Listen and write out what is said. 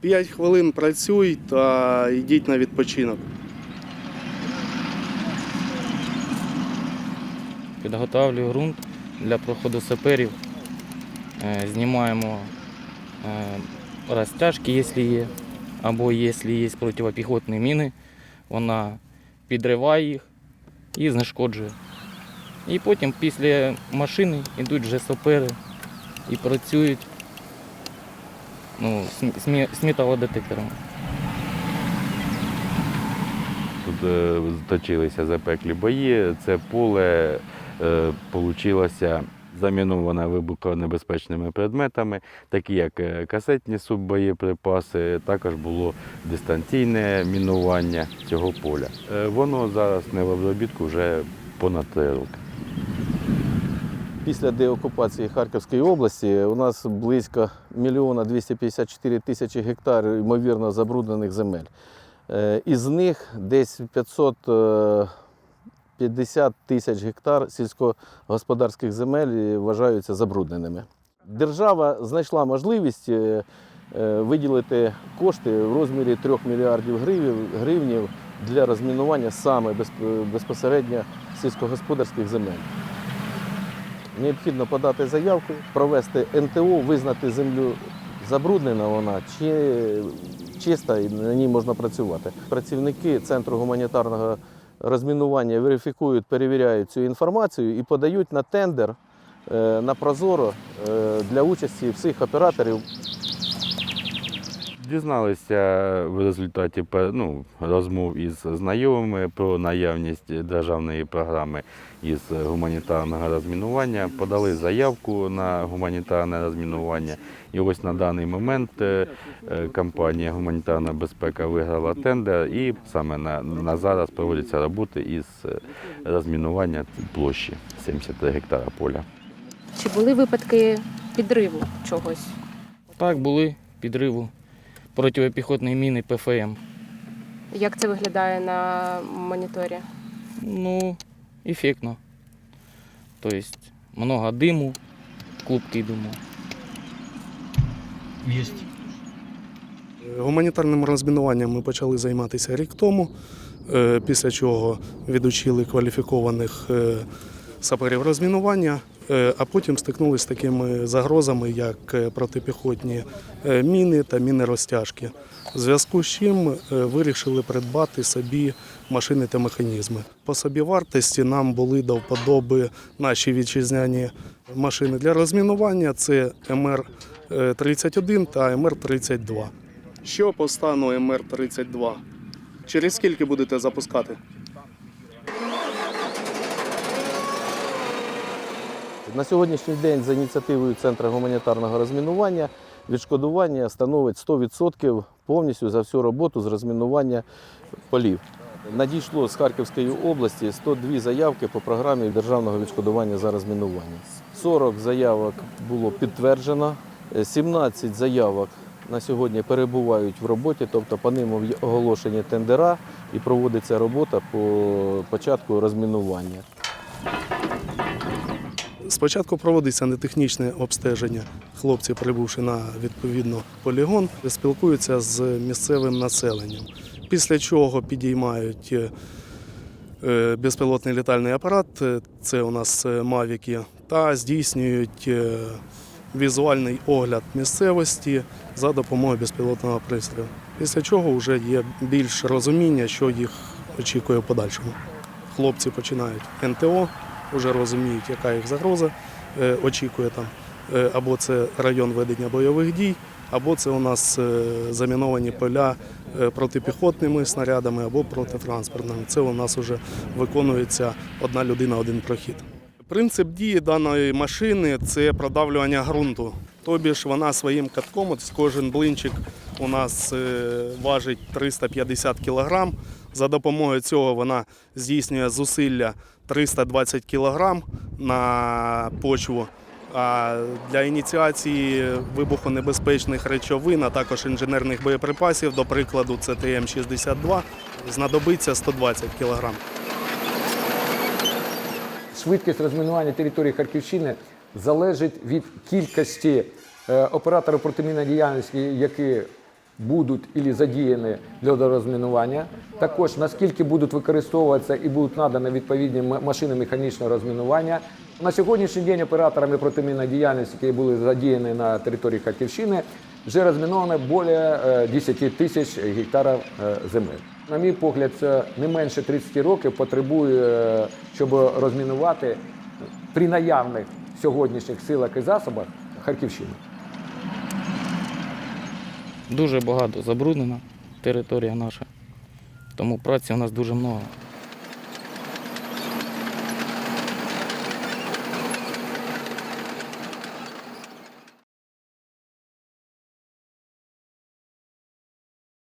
П'ять хвилин працюй та йдіть на відпочинок. Підготовлюю ґрунт для проходу саперів. Е, Знімаємо е, розтяжки, якщо є, або якщо є протипіхотні міни, вона підриває їх і знешкоджує. І потім після машини йдуть вже сапери і працюють ну, з металодетекторами. Тут е, точилися запеклі бої. Це поле е, получилося заміноване вибухонебезпечними предметами, такі як е, касетні суббоєприпаси, також було дистанційне мінування цього поля. Е, Воно зараз не в обробітку вже понад три роки. Після деокупації Харківської області у нас близько 1 254 тисячі гектарів ймовірно забруднених земель. Е, Із них десь 550 тисяч гектар сільськогосподарських земель вважаються забрудненими. Держава знайшла можливість е, е, виділити кошти в розмірі 3 мільярдів гривень, для розмінування саме безпосередньо сільськогосподарських земель. Необхідно подати заявку, провести НТО, визнати землю забруднена вона чи чиста і на ній можна працювати. Працівники Центру гуманітарного розмінування верифікують, перевіряють цю інформацію і подають на тендер е, на Прозоро е, для участі всіх операторів Дізналися в результаті ну, розмов із знайомими про наявність державної програми із гуманітарного розмінування, подали заявку на гуманітарне розмінування. І ось на даний момент е, е, компанія Гуманітарна безпека виграла тендер, і саме на, на зараз проводяться роботи із е, розмінування площі 73 гектара поля. Чи були випадки підриву чогось? Так, були підриву протипіхотної міни ПФМ. Як це виглядає на моніторі? Ну, ефектно. Тобто много диму, клубки диму. Гуманітарним розмінуванням ми почали займатися рік тому, е, після чого відучили кваліфікованих е, саперів розмінування, е, а потім стикнулися з такими загрозами, як е, протипіхотні е, міни та міни розтяжки. В зв'язку з чим вирішили придбати собі машини та механізми. По собівартості нам були до вподоби наші вітчизняні машини для розмінування. Це МР-31 та МР-32. Що по стану МР-32? Через скільки будете запускати? На сьогоднішній день за ініціативою Центру гуманітарного розмінування відшкодування становить 100% повністю за всю роботу з розмінування полів. Надійшло з Харківської області 102 заявки по програмі державного відшкодування за розмінування. 40 заявок було підтверджено, 17 заявок на сьогодні перебувають в роботі, тобто по ним оголошені тендера і проводиться робота по початку розмінування. Спочатку проводиться нетехнічне обстеження. Хлопці, прибувши на відповідно полігон, спілкуються з місцевим населенням. Після чого підіймають е, е, безпілотний літальний апарат, е, це у нас мавіки, та здійснюють візуальний огляд місцевості за допомогою безпілотного пристрою. Після чого вже є більш розуміння, що їх очікує в подальшому. Хлопці починають НТО, вже розуміють, яка їх загроза е, очікує там. Е, Або це район ведення бойових дій, або це у нас е, заміновані поля протипіхотними снарядами або протитранспортними. Це у нас вже виконується одна людина, один прохід. Принцип дії даної машини це продавлювання ґрунту. Тобі ж вона своїм катком, от кожен блинчик у нас важить 350 кг. За допомогою цього вона здійснює зусилля 320 кг на почву. А для ініціації вибухонебезпечних речовин, а також інженерних боєприпасів, до прикладу, це ТМ-62, знадобиться 120 кг. Швидкість розмінування території Харківщини залежить від кількості е, операторів протимінної діяльності, які будуть і задіяні для розмінування. Також наскільки будуть використовуватися і будуть надані відповідні машини механічного розмінування. На сьогоднішній день операторами протимінної діяльності, які були задіяні на території Харківщини, вже розміновано більше е, 10 тисяч гектарів е, земель. На мій погляд, це не менше 30 років потребує, е, щоб розмінувати при наявних сьогоднішніх силах і засобах Харківщину. Дуже багато забруднена територія наша, тому праці у нас дуже багато.